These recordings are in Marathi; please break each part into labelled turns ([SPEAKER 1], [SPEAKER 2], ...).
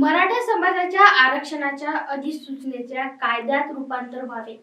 [SPEAKER 1] मराठा समाजाच्या आरक्षणाच्या अधिसूचनेच्या कायद्यात रूपांतर व्हावे.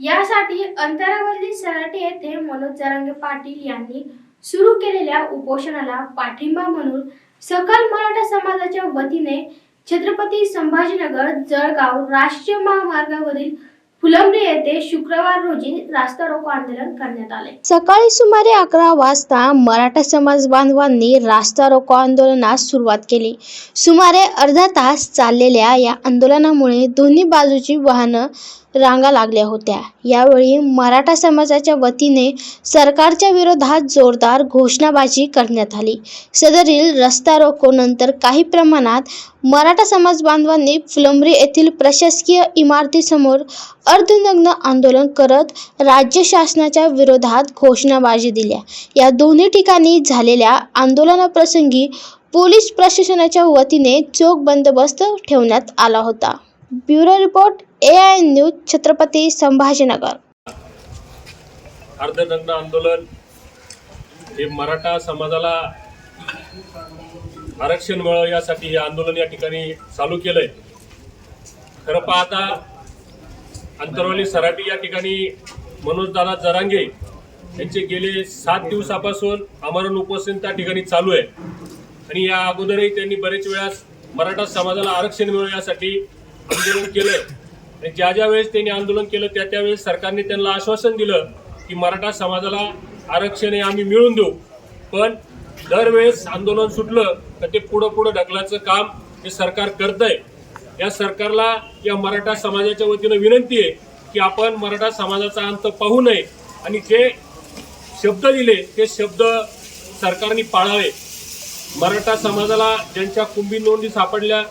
[SPEAKER 1] यासाठी अंतरावली सराटे येथे मनोज जरांगे पाटील यांनी सुरू केलेल्या उपोषणाला पाठिंबा म्हणून सकल मराठा समाजाच्या वतीने छत्रपती संभाजीनगर जळगाव राष्ट्रीय महामार्गावरील फुलंब्री येथे शुक्रवार रोजी रास्ता रोको आंदोलन करण्यात आले.
[SPEAKER 2] सकाळी सुमारे अकरा वाजता मराठा समाज बांधवांनी रास्ता रोको आंदोलनास सुरुवात केली. सुमारे अर्धा तास चाललेल्या या आंदोलनामुळे दोन्ही बाजूची वाहनं रांगा लागल्या होत्या. यावेळी मराठा समाजाच्या वतीने सरकारच्या विरोधात जोरदार घोषणाबाजी करण्यात आली. सदरील रस्ता रोको नंतर काही प्रमाणात मराठा समाज बांधवांनी फुलंब्री येथील प्रशासकीय इमारतीसमोर अर्धनग्न आंदोलन करत राज्य शासनाच्या विरोधात घोषणाबाजी दिल्या. या दोन्ही ठिकाणी झालेल्या आंदोलनाप्रसंगी पोलीस प्रशासनाच्या वतीने चोख बंदोबस्त ठेवण्यात आला होता. Bureau report A I news Chhatrapati Sambhajinagar.
[SPEAKER 3] अर्धनग्न आंदोलन हे मराठा समाजाला आरक्षण मिळावं यासाठी हे आंदोलन या ठिकाणी चालू केलंय. खरं पाहता अंतरवली सराटी या ठिकाणी मनोजदादा जरांगे यांचे गेले सात दिवसापासून आमरण उपोषण त्या ठिकाणी चालू आहे. आणि या अगोदरही त्यांनी बरेच वेळास मराठा समाजाला आरक्षण मिळावं यासाठी आंदोलन केलंय. आणि ज्या ज्या वेळेस त्यांनी आंदोलन केलं त्या त्यावेळेस सरकारने त्यांना आश्वासन दिलं की मराठा समाजाला आरक्षण हे आम्ही मिळवून देऊ. पण दरवेळेस आंदोलन सुटलं तर ते पुढं पुढं ढकलायचं काम हे सरकार करतंय. या सरकारला या मराठा समाजाच्या वतीनं विनंती आहे की आपण मराठा समाजाचा अंत पाहू नये. आणि जे शब्द दिले ते शब्द सरकारने पाळावे. मराठा समाजाला ज्यांच्या कुंभी नोंदी सापडल्या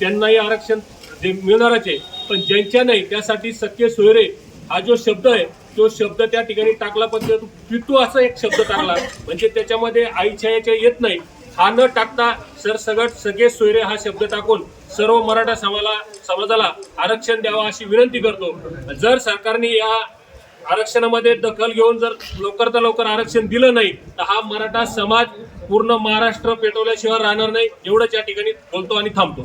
[SPEAKER 3] त्यांनाही आरक्षण मिळणारच आहे. पण ज्यांच्या नाही त्यासाठी सख्य सोयरे हा जो शब्द आहे तो शब्द त्या ठिकाणी टाकला पण पितू असा एक शब्द टाकला. म्हणजे त्याच्यामध्ये आईच्या याच्या येत नाही. हा न टाकता सर सरसगट सगळे सोयरे हा शब्द टाकून सर्व मराठा समाला समाजाला आरक्षण द्यावं अशी विनंती करतो. जर सरकारने या आरक्षणामध्ये दखल घेऊन जर लवकर तर लवकर आरक्षण दिलं नाही तर हा मराठा समाज पूर्ण महाराष्ट्र पेटवल्याशिवाय राहणार नाही एवढंच या ठिकाणी बोलतो आणि थांबतो.